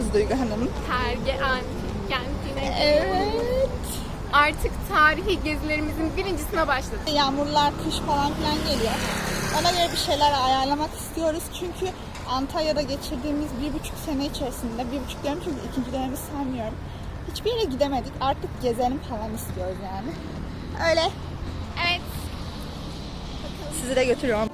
gidiyoruz Duygu Hanım? Terge Antik Kenti'ne Evet. Artık tarihi gezilerimizin birincisine başladık. Yağmurlar, kış falan filan geliyor. Ona göre bir şeyler ayarlamak istiyoruz. Çünkü Antalya'da geçirdiğimiz bir buçuk sene içerisinde, bir buçuk diyorum çünkü ikinci dönemi saymıyorum. Hiçbir yere gidemedik. Artık gezelim falan istiyoruz yani. Öyle. Evet. Sizi de götürüyorum.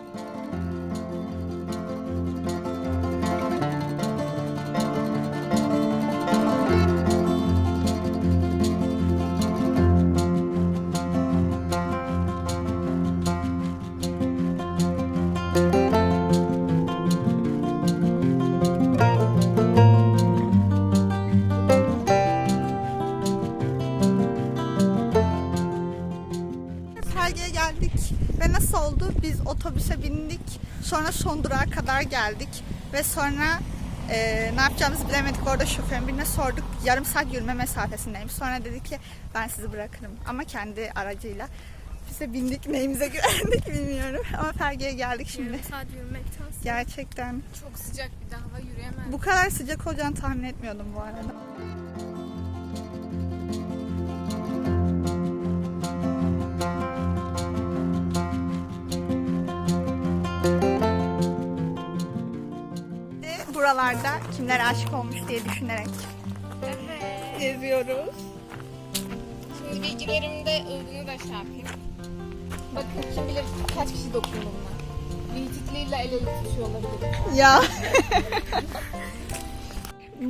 Sonra son durağa kadar geldik. Ve sonra e, ne yapacağımızı bilemedik. Orada şoförün birine sorduk. Yarım saat yürüme mesafesindeyim. Sonra dedi ki ben sizi bırakırım. Ama kendi aracıyla. Biz de bindik neyimize güvendik bilmiyorum. Ama Fergi'ye geldik şimdi. saat yürümekten Gerçekten çok sıcak bir de hava yürüyemem. bu kadar sıcak olacağını tahmin etmiyordum bu arada. Ve Buralarda kimler aşık olmuş diye düşünerek Evet. geziyoruz. Şimdi bilgilerimde ıvını da şey yapayım. Bakın kim bilir kaç kişi dokundu buna. Biltikliyle el ele tutuşuyor olabilir. Ya.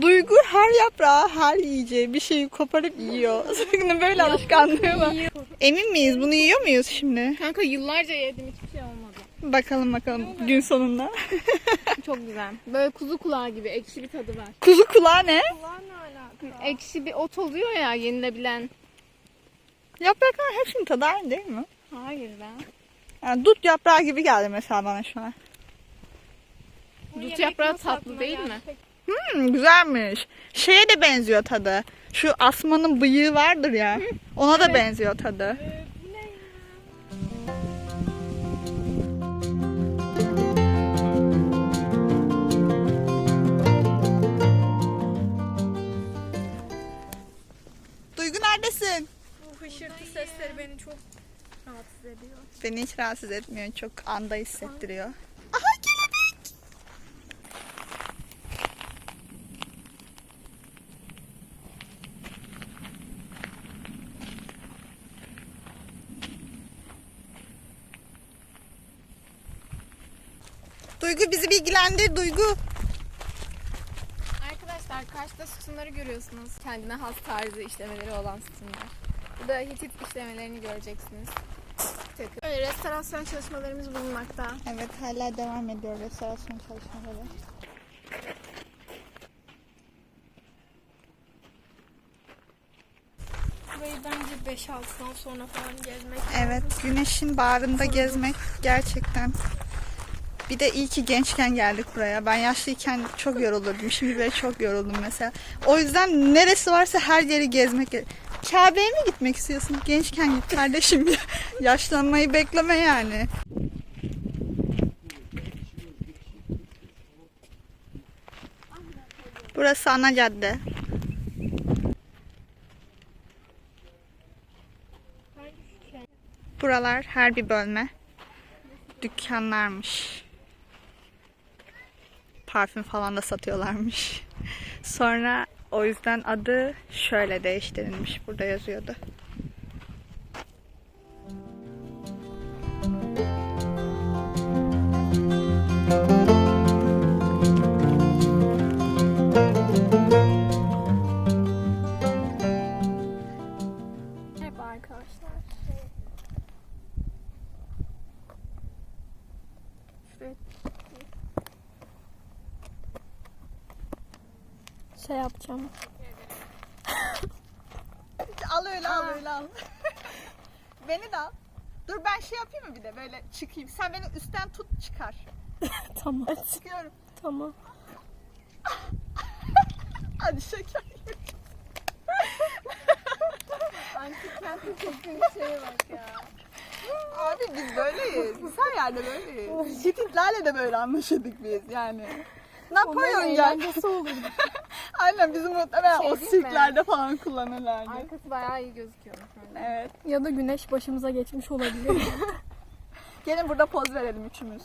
Duygu her yaprağı, her yiyeceği bir şeyi koparıp yiyor. Sakın böyle alışkanlığı var. Emin miyiz? Bunu yiyor muyuz şimdi? Kanka yıllarca yedim hiçbir şey olmadı. Bakalım bakalım gün sonunda. Çok güzel. Böyle kuzu kulağı gibi ekşi bir tadı var. Kuzu kulağı ne? Ekşi bir ot oluyor ya yenilebilen. Yapraklar hepsinin tadı aynı değil mi? Hayır be. Yani dut yaprağı gibi geldi mesela bana şu an. Dut yaprağı tatlı değil mi? Hmm, güzelmiş. Şeye de benziyor tadı. Şu asmanın bıyığı vardır ya. Ona da benziyor tadı. Rahatsız ediyor. Beni hiç rahatsız etmiyor. Çok anda hissettiriyor. Aha kelebek. Duygu bizi bilgilendir Duygu. Arkadaşlar karşıda sütunları görüyorsunuz. Kendine has tarzı işlemeleri olan sütunlar. Bu da Hitit işlemelerini göreceksiniz. Takım. Restorasyon çalışmalarımız bulunmakta. Evet hala devam ediyor restorasyon çalışmaları. Burayı bence 5-6'dan sonra falan gezmek Evet, güneşin bağrında gezmek gerçekten. Bir de iyi ki gençken geldik buraya. Ben yaşlıyken çok yorulurdum. Şimdi bile çok yoruldum mesela. O yüzden neresi varsa her yeri gezmek. Kabe'ye mi gitmek istiyorsun? Gençken git kardeşim. Yaşlanmayı bekleme yani. Burası ana cadde. Buralar her bir bölme dükkanlarmış. Parfüm falan da satıyorlarmış. Sonra o yüzden adı şöyle değiştirilmiş. Burada yazıyordu. Yapacağım. Al öyle al öyle al. beni de al. Dur ben şey yapayım mı bir de böyle çıkayım. Sen beni üstten tut çıkar. Tamam. Çıkıyorum. Tamam. Hadi şeker. Antik kentin kesin şeye bak ya. Abi biz böyleyiz. Biz her yerde böyleyiz. Hititlerle de böyle anlaşırdık biz yani. Napolyon Onların gel. eğlencesi olur. Aynen bizim muhtemelen Şey o değil mi? sirklerde falan kullanırlardı. Arkası bayağı iyi gözüküyormuş öyle. Evet. Ya da güneş başımıza geçmiş olabilir. Gelin burada poz verelim üçümüz.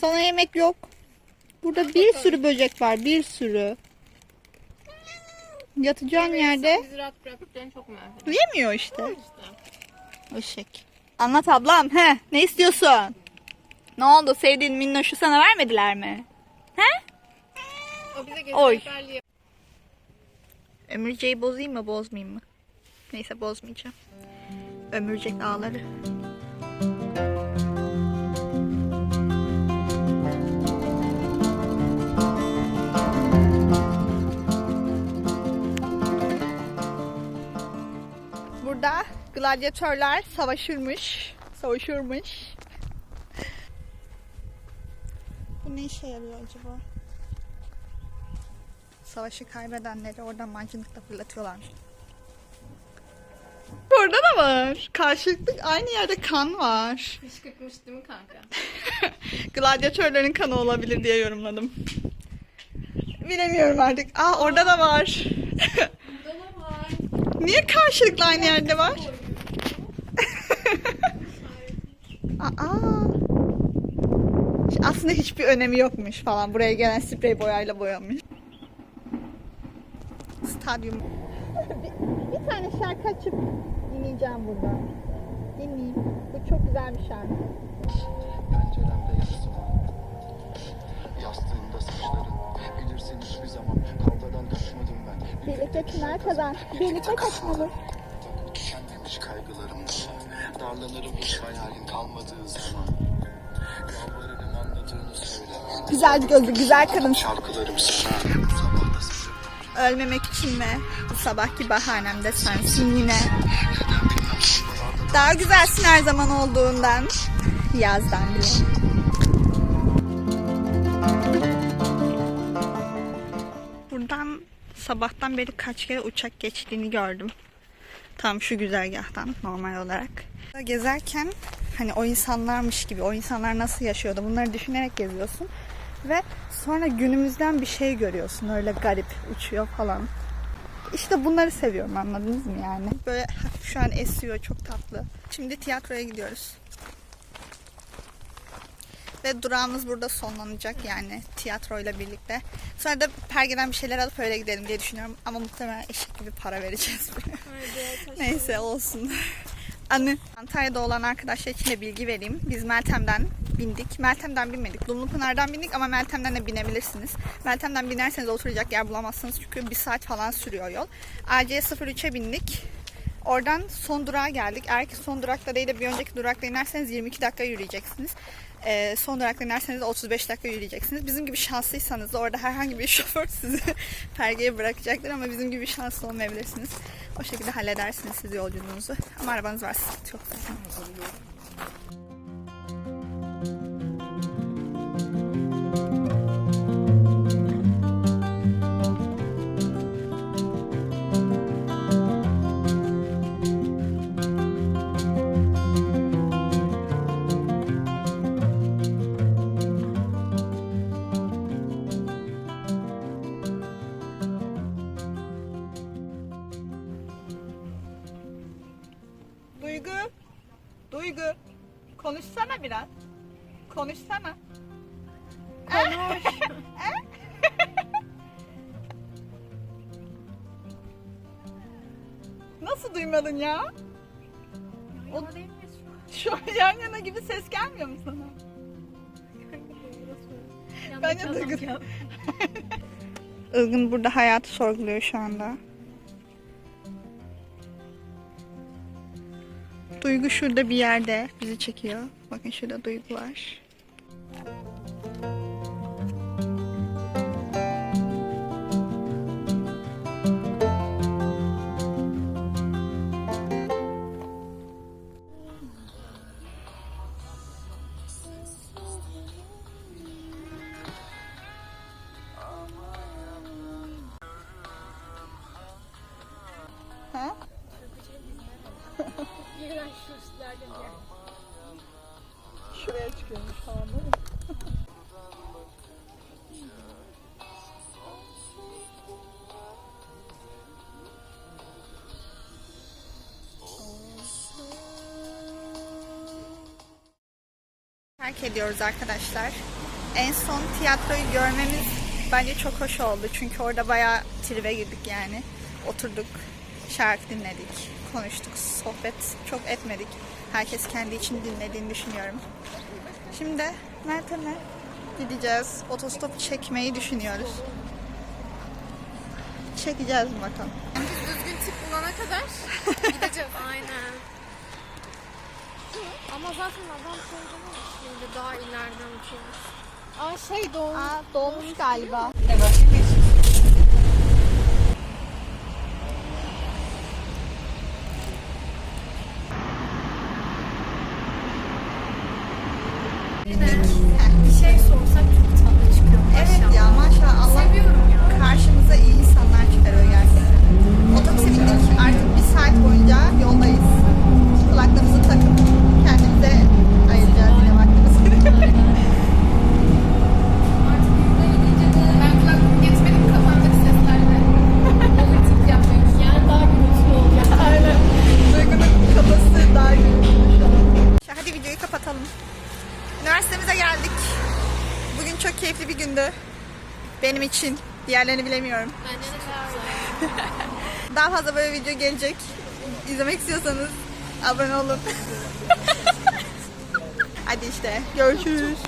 Sana yemek yok. Burada bir sürü böcek var, bir sürü. Yatacağın yerde Bizi rahat bıraktıklarını çok merak ediyorum. yemiyor işte. Işık. Anlat ablam. He, ne istiyorsun? Ne oldu? Sevdiğin minnoşu sana vermediler mi? O bize Oy. rehberliği Ömürceği bozayım mı, bozmayayım mı? Neyse bozmayacağım. Ömürcek ağları. Gladyatörler savaşırmış. Savaşırmış. Bu ne işe yarıyor acaba? Savaşı kaybedenleri oradan mancınıkla fırlatıyorlarmış. Burada da var. Karşılıklı aynı yerde kan var. Kışkırtmış değil mi kanka? Gladyatörlerin kanı olabilir diye yorumladım. Bilemiyorum artık. Aa orada da var. Burada da var. Niye karşılıklı aynı yerde var? Aa. Aslında hiçbir önemi yokmuş falan. Buraya gelen sprey boyayla boyamış. Stadyum. bir, bir tane şarkı açıp dinleyeceğim burada. Dinleyeyim. Bu çok güzel bir şarkı. Penceremde yansıma Yastığında saçların Bilirsin hiçbir zaman Kavgadan kaçmadım ben Birlikte çınar kazan. Birlikte kaçmalı. Tükenmemiş kaygılarımla Darlanırım hiç hayalin kalmadığı zaman Yalvarırım anladığını söyle Güzel gözlü, güzel kadın. Şarkılarım sana Ölmemek için mi? Bu sabahki bahanem de sensin yine. Daha güzelsin her zaman olduğundan. Yazdan bile. Buradan sabahtan beri kaç kere uçak geçtiğini gördüm. Tam şu güzergahtan normal olarak. Gezerken hani o insanlarmış gibi, o insanlar nasıl yaşıyordu bunları düşünerek geziyorsun. Ve sonra günümüzden bir şey görüyorsun öyle garip uçuyor falan. İşte bunları seviyorum anladınız mı yani? Böyle şu an esiyor çok tatlı. Şimdi tiyatroya gidiyoruz. Ve durağımız burada sonlanacak yani tiyatroyla birlikte. Sonra da pergeden bir şeyler alıp öyle gidelim diye düşünüyorum. Ama muhtemelen eşek gibi para vereceğiz buraya. Neyse olsun. Anı. Antalya'da olan arkadaşlar için de bilgi vereyim. Biz Meltem'den bindik. Meltem'den binmedik. Dumlupınar'dan bindik ama Meltem'den de binebilirsiniz. Meltem'den binerseniz oturacak yer bulamazsınız. Çünkü bir saat falan sürüyor yol. AC03'e bindik. Oradan son durağa geldik. Eğer ki son durakta değil de bir önceki durakta inerseniz 22 dakika yürüyeceksiniz. Ee, son durakta inerseniz de 35 dakika yürüyeceksiniz. Bizim gibi şanslıysanız da orada herhangi bir şoför sizi pergeye bırakacaktır ama bizim gibi şanslı olmayabilirsiniz. O şekilde halledersiniz siz yolculuğunuzu. Ama arabanız varsa çok güzel. Duygu. Duygu. Konuşsana biraz. Konuşsana. Konuş. Nasıl duymadın ya? O, şu an yan yana gibi ses gelmiyor mu sana? Bence Duygu. Ilgın burada hayatı sorguluyor şu anda. Duygu şurada bir yerde bizi çekiyor. Bakın şurada Duygu var. Şuraya çıkıyormuş falan değil mi? Ediyoruz arkadaşlar. En son tiyatroyu görmemiz bence çok hoş oldu. Çünkü orada bayağı tribe girdik yani. Oturduk, şarkı dinledik, konuştuk, sohbet çok etmedik. Herkes kendi için dinlediğini düşünüyorum. Şimdi Meltem'e gideceğiz. Otostop çekmeyi düşünüyoruz. Çekeceğiz bakalım. Biz düzgün tip bulana kadar gideceğiz. Aynen. Ama zaten adam söylememiş şimdi daha ileriden uçuyormuş. Aa şey doğum. Aa, dolmuş galiba. Gündü. Benim için. Diğerlerini bilemiyorum. Bence de çok güzel. Daha fazla böyle video gelecek. İzlemek istiyorsanız abone olun. Hadi işte görüşürüz.